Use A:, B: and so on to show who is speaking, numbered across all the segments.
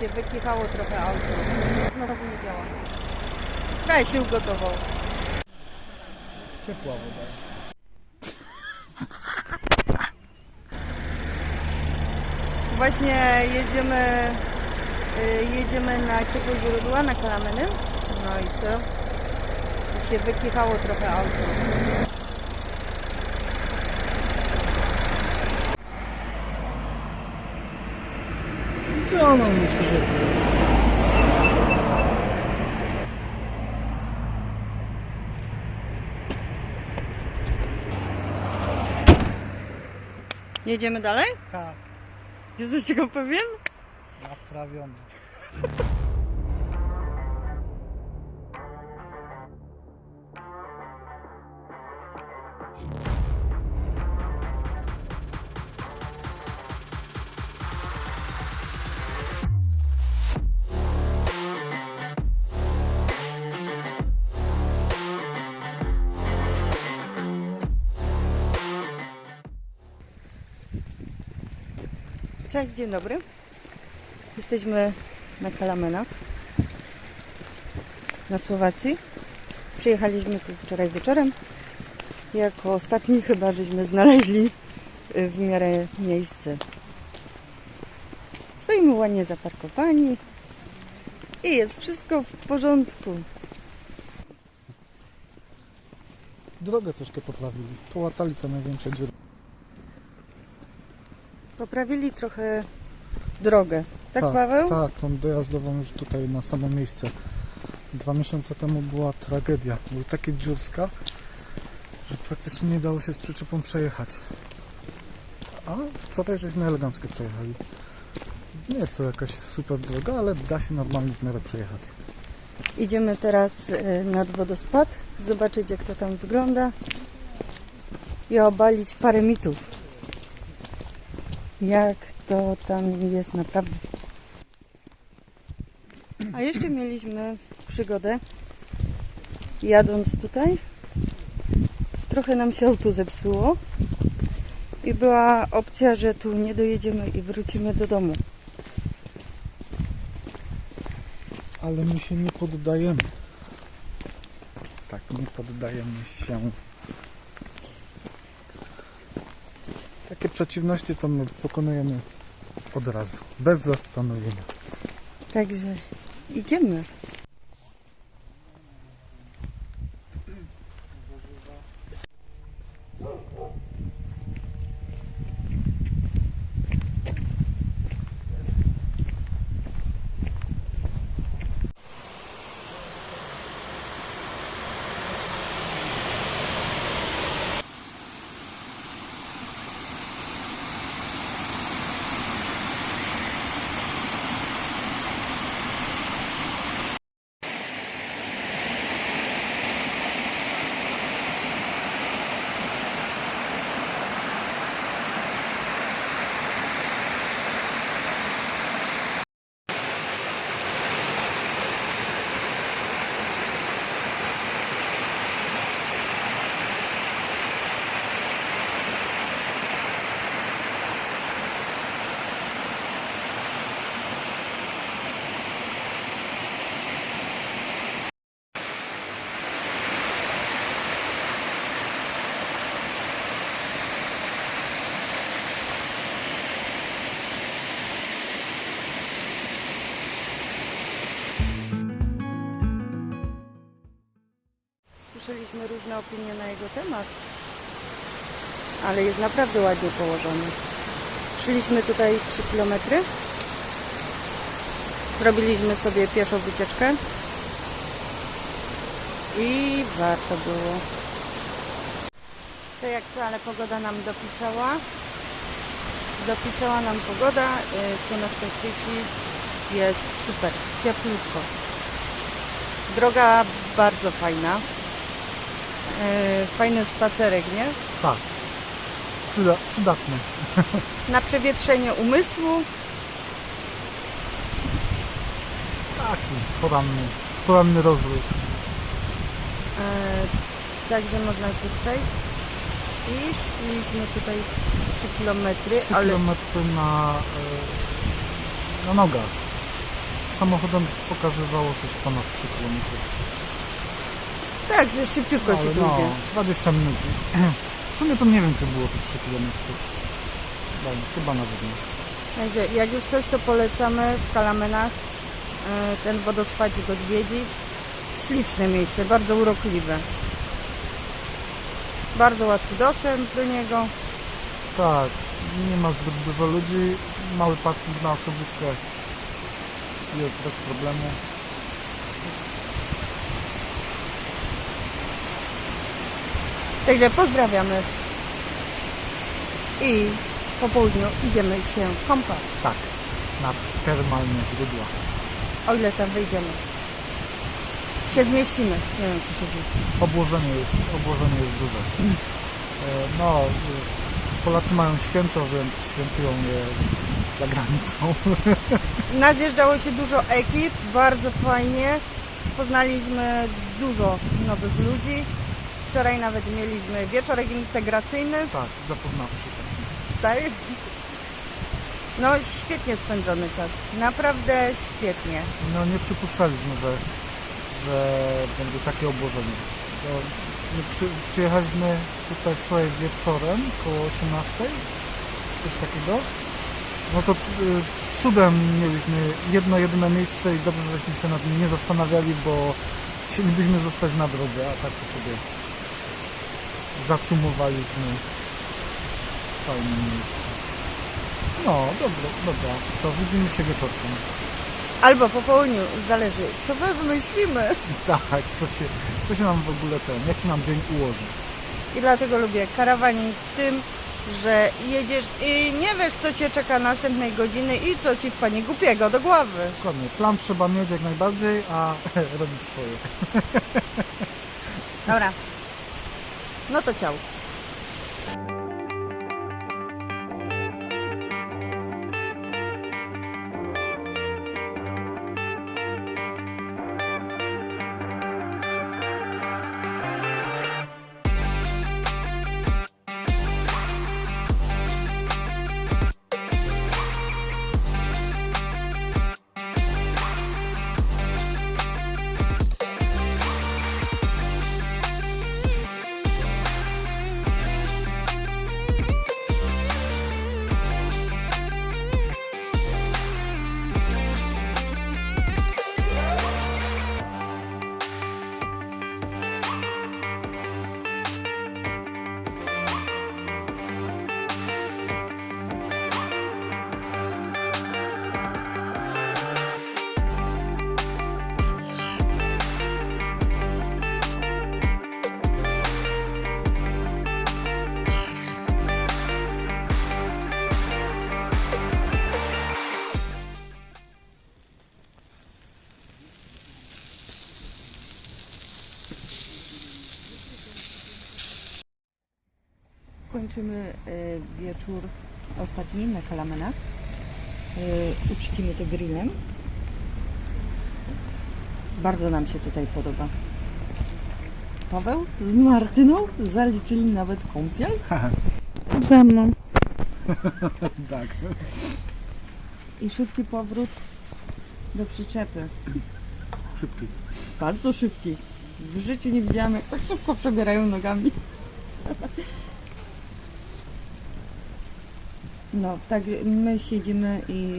A: się wykichało trochę auto. Znowu nie działa. Prawie się ugotował.
B: Ciepła woda jest.
A: Właśnie jedziemy, y, jedziemy na ciepłe źródła, na Kalameny. No i co? Się wykichało trochę auto.
B: Co no myślę, że
A: Jedziemy dalej?
B: tak,
A: Jesteś tego pewien?
B: naprawiony.
A: Cześć, dzień dobry. Jesteśmy na Kalamenach na Słowacji. Przyjechaliśmy tu wczoraj wieczorem. Jako ostatni chyba żeśmy znaleźli y, w miarę miejsce. Stoimy ładnie zaparkowani i jest wszystko w porządku.
B: Drogę troszkę poprawili. Połatali te największe dziury.
A: Poprawili trochę drogę. Tak, Paweł?
B: Tak, tą dojazdową już tutaj na samo miejsce. Dwa miesiące temu była tragedia. Był takie dziurska, że praktycznie nie dało się z przyczepą przejechać. A wczoraj żeśmy elegancko przejechali. Nie jest to jakaś super droga, ale da się normalnie w miarę przejechać.
A: Idziemy teraz y, nad wodospad, zobaczyć jak to tam wygląda i obalić parę mitów. Jak to tam jest naprawdę. A jeszcze mieliśmy przygodę jadąc tutaj. Trochę nam się auto zepsuło i była opcja, że tu nie dojedziemy i wrócimy do domu.
B: Ale my się nie poddajemy. Tak, nie poddajemy się. Takie przeciwności to my pokonujemy od razu, bez zastanowienia.
A: Także idziemy. Słyszeliśmy różne opinie na jego temat, ale jest naprawdę ładnie położony. Szliśmy tutaj 3 km. Zrobiliśmy sobie pieszą wycieczkę i warto było. Co jak co, ale pogoda nam dopisała. Dopisała nam pogoda, yy, słoneczko świeci, jest super, cieplutko. Droga bardzo fajna. Yy, fajny spacerek, nie?
B: Tak, Przyda, przydatne.
A: Na przewietrzenie umysłu.
B: Taki poranny, poranny rozwój.
A: Yy, także można się przejść. I szliśmy tutaj 3 km,
B: 3
A: ale
B: km na, e, na nogach. samochodem pokazywało coś ponad 3 km.
A: Tak, że szybciutko się tu
B: no,
A: idzie.
B: 20 minut. W sumie to nie wiem, czy było to 3 km. No, chyba nawet nie.
A: Także jak już coś, to polecamy w Kalamenach e, ten wodospadzik odwiedzić. Śliczne miejsce, bardzo urokliwe. Bardzo łatwy dostęp do niego.
B: Tak, nie ma zbyt dużo ludzi. Mały parking na osobówkę jest bez problemu.
A: Także pozdrawiamy. I po południu idziemy się kąpać,
B: Tak, na termalne źródła.
A: o ile tam wyjdziemy. Się zmieścimy. Nie wiem, czy się zmieścimy.
B: Obłożenie jest, obłożenie jest duże. E, No, e, Polacy mają święto, więc świętują je za granicą.
A: Nazjeżdżało się dużo ekip, bardzo fajnie. Poznaliśmy dużo nowych ludzi. Wczoraj nawet mieliśmy wieczorek integracyjny,
B: Tak, zapoznawczy. taki.
A: tak? No świetnie spędzony czas, naprawdę świetnie.
B: No nie przypuszczaliśmy, że, że będzie takie obłożenie. My przy, przyjechaliśmy tutaj wczoraj wieczorem, koło 18, coś takiego. No to y, cudem mieliśmy jedno, jedyne miejsce i dobrze, żeśmy się nad nim nie zastanawiali, bo chcielibyśmy zostać na drodze, a tak to sobie zacumowaliśmy fajne miejsce. No, dobra, dobra. Co, widzimy się wieczorkiem.
A: Albo po południu, zależy co my wymyślimy.
B: Tak, co się, co się nam w ogóle ten, jak się nam dzień ułoży.
A: I dlatego lubię karawaning w tym, że jedziesz i nie wiesz co Cię czeka następnej godziny i co Ci wpadnie głupiego do głowy.
B: Dokładnie, plan trzeba mieć jak najbardziej, a robić swoje.
A: Dobra. No to ciao. Kończymy e, wieczór ostatni na Kalamenach. E, Uczcimy to grillem. Bardzo nam się tutaj podoba. Paweł z Martyną zaliczyli nawet kąpiel. Ze mną.
B: tak.
A: I szybki powrót do przyczepy.
B: Szybki.
A: Bardzo szybki. W życiu nie widziałam, jak tak szybko przebierają nogami. No, tak my siedzimy i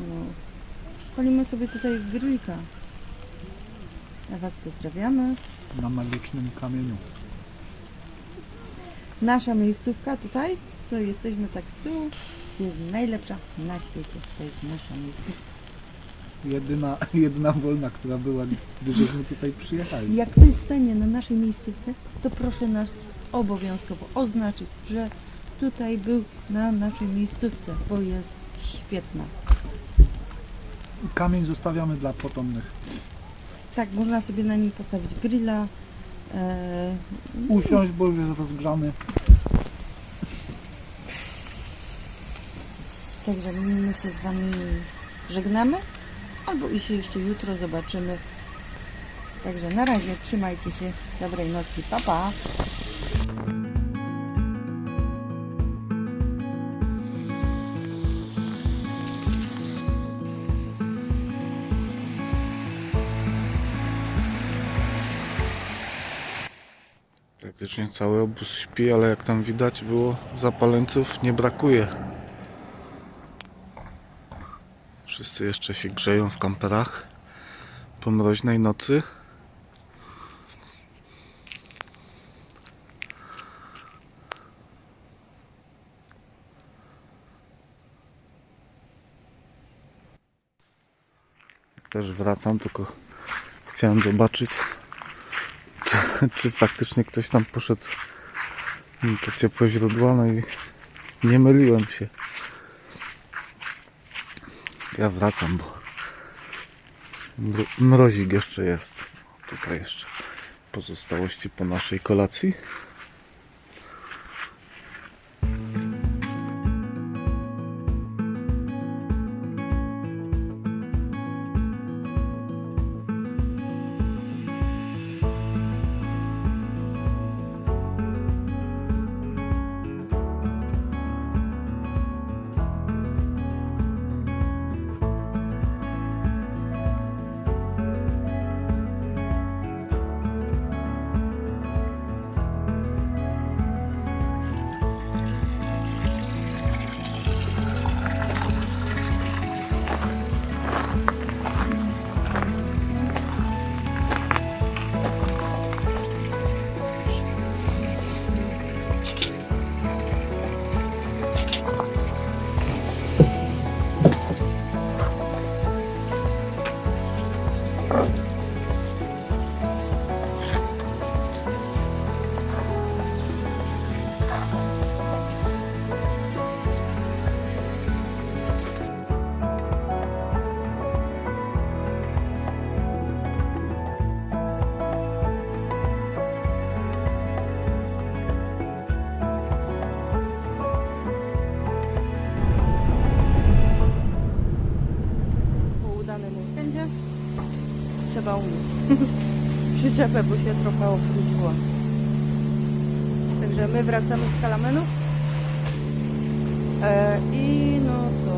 A: no, palimy sobie tutaj grillika. A Was pozdrawiamy.
B: Na magicznym kamieniu.
A: Nasza miejscówka tutaj, co jesteśmy tak z tyłu, jest najlepsza na świecie. To jest nasza miejscówka.
B: Jedyna, jedyna wolna, która była, gdy żeśmy tutaj przyjechali.
A: Jak ktoś stanie na naszej miejscówce, to proszę nas obowiązkowo oznaczyć, że tutaj był na naszej miejscówce, bo jest świetna.
B: Kamień zostawiamy dla potomnych.
A: Tak, można sobie na nim postawić grilla. E,
B: Usiąść, bo już jest rozgrzany.
A: także my się z Wami żegnamy, albo i się jeszcze jutro zobaczymy. Także na razie, trzymajcie się, dobrej nocy, pa pa!
B: Praktycznie cały obóz śpi, ale jak tam widać było, zapaleńców nie brakuje. Wszyscy jeszcze się grzeją w kamperach po mroźnej nocy. Też wracam, tylko chciałem zobaczyć, czy, faktycznie ktoś tam poszedł na te ciepłe źródła, no i nie myliłem się. Ja wracam, bo mro- mrozik jeszcze jest. Tutaj jeszcze pozostałości po naszej kolacji.
A: Bo się trochę obrudziła. Także my wracamy z Kalamenów. E, I no co?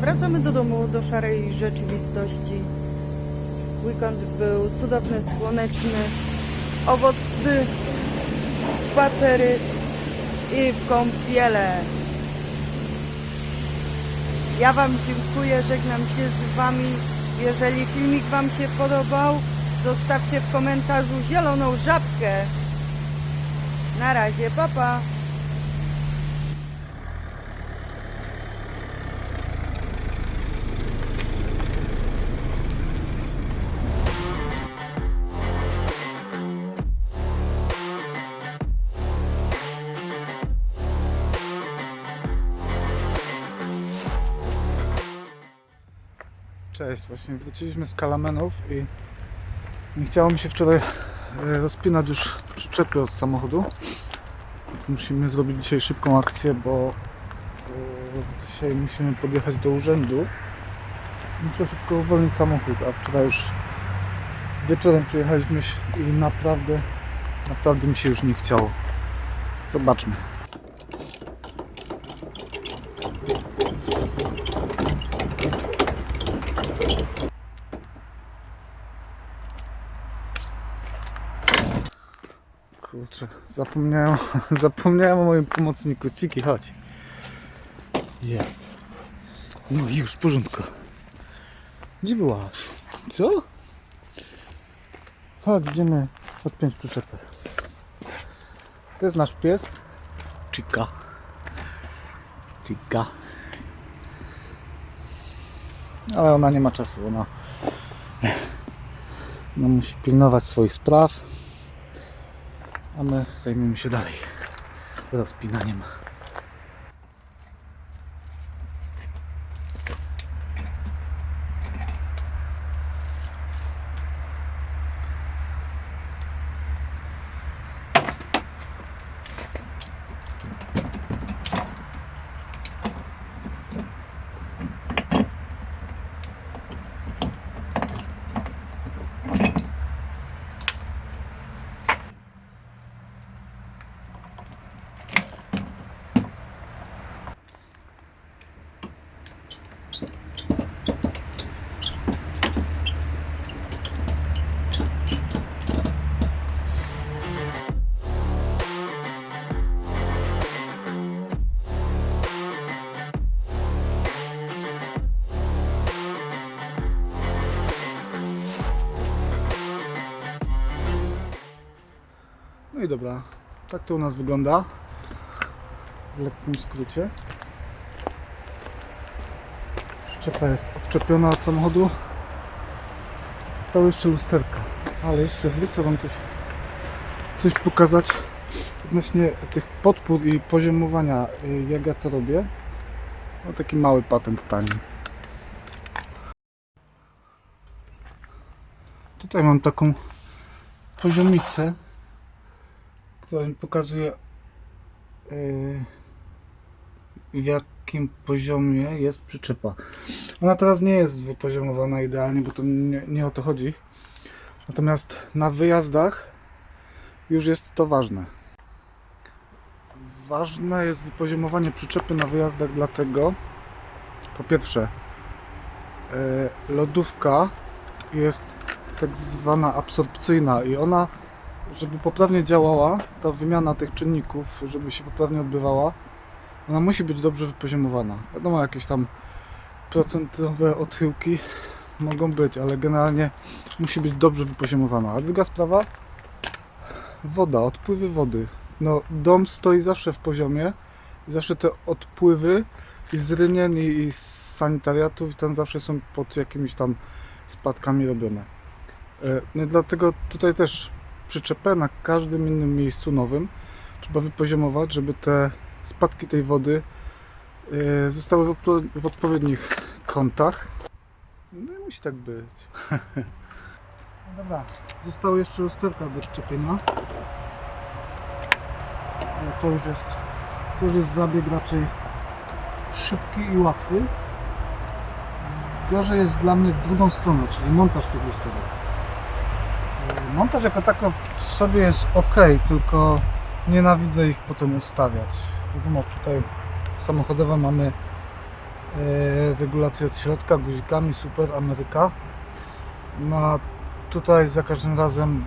A: Wracamy do domu, do szarej rzeczywistości. Weekend był cudowny, słoneczny, owocny, spacery i w kąpiele. Ja Wam dziękuję, żegnam się z Wami. Jeżeli filmik Wam się podobał, zostawcie w komentarzu zieloną żabkę. Na razie, papa. Pa.
B: Cześć, właśnie wróciliśmy z Kalamenów i nie chciało mi się wczoraj e, rozpinać już przyczepy od samochodu. Musimy zrobić dzisiaj szybką akcję, bo e, dzisiaj musimy podjechać do urzędu. Muszę szybko uwolnić samochód, a wczoraj już wieczorem przyjechaliśmy i naprawdę, naprawdę mi się już nie chciało. Zobaczmy. Kurczę, zapomniałem, zapomniałem o moim pomocniku. Ciki, chodź. Jest. No już, w porządku. Gdzie byłaś? Co? Chodź, idziemy odpiąć przyczepę. To jest nasz pies. Chica. Chica. Ale ona nie ma czasu, ona, ona musi pilnować swoich spraw a my zajmiemy się dalej rozpinaniem. No i dobra, tak to u nas wygląda. W lekkim skrócie. Przyczepa jest odczepiona od samochodu. Stały jeszcze lusterka. Ale jeszcze wrócę Wam coś, coś pokazać odnośnie tych podpór i poziomowania, y, jak ja to robię. No taki mały patent tani. Tutaj mam taką poziomicę, która mi pokazuje yy, w jakim poziomie jest przyczepa. Ona teraz nie jest wypoziomowana idealnie, bo to nie, nie o to chodzi. Natomiast na wyjazdach już jest to ważne. Ważne jest wypoziomowanie przyczepy na wyjazdach dlatego, po pierwsze, yy, lodówka jest tak zwana absorpcyjna i ona, żeby poprawnie działała, ta wymiana tych czynników, żeby się poprawnie odbywała, ona musi być dobrze wypoziomowana. Wiadomo, jakieś tam procentowe odchyłki mogą być, ale generalnie musi być dobrze wypoziomowana. A druga sprawa, woda, odpływy wody. No, dom stoi zawsze w poziomie i zawsze te odpływy i z rynien i, z sanitariatów i tam zawsze są pod jakimiś tam spadkami robione. E, No dlatego tutaj też przyczepę na każdym innym miejscu nowym trzeba wypoziomować, żeby te spadki tej wody e, zostały w, odpo- w odpowiednich kątach. No i musi tak być. No dobra, zostało jeszcze lusterka do szczepienia. Ale to już jest, to już jest zabieg raczej szybki i łatwy. Gorzej jest dla mnie w drugą stronę, czyli montaż tych lusterek. Montaż jako tako w sobie jest ok, tylko nienawidzę ich potem ustawiać. Wiadomo, tutaj samochodowe mamy e, regulację od środka guzikami, super Ameryka. No tutaj za każdym razem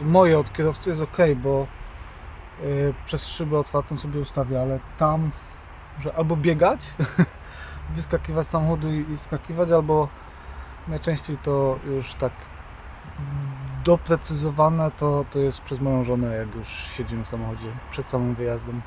B: moje od kierowcy jest ok, bo e, przez szybę otwartą sobie ustawię, ale tam muszę albo biegać, wyskakiwać z samochodu i, i wskakiwać, albo najczęściej to już tak doprecyzowane to, to jest przez moją żonę, jak już siedzimy w samochodzie przed samym wyjazdem.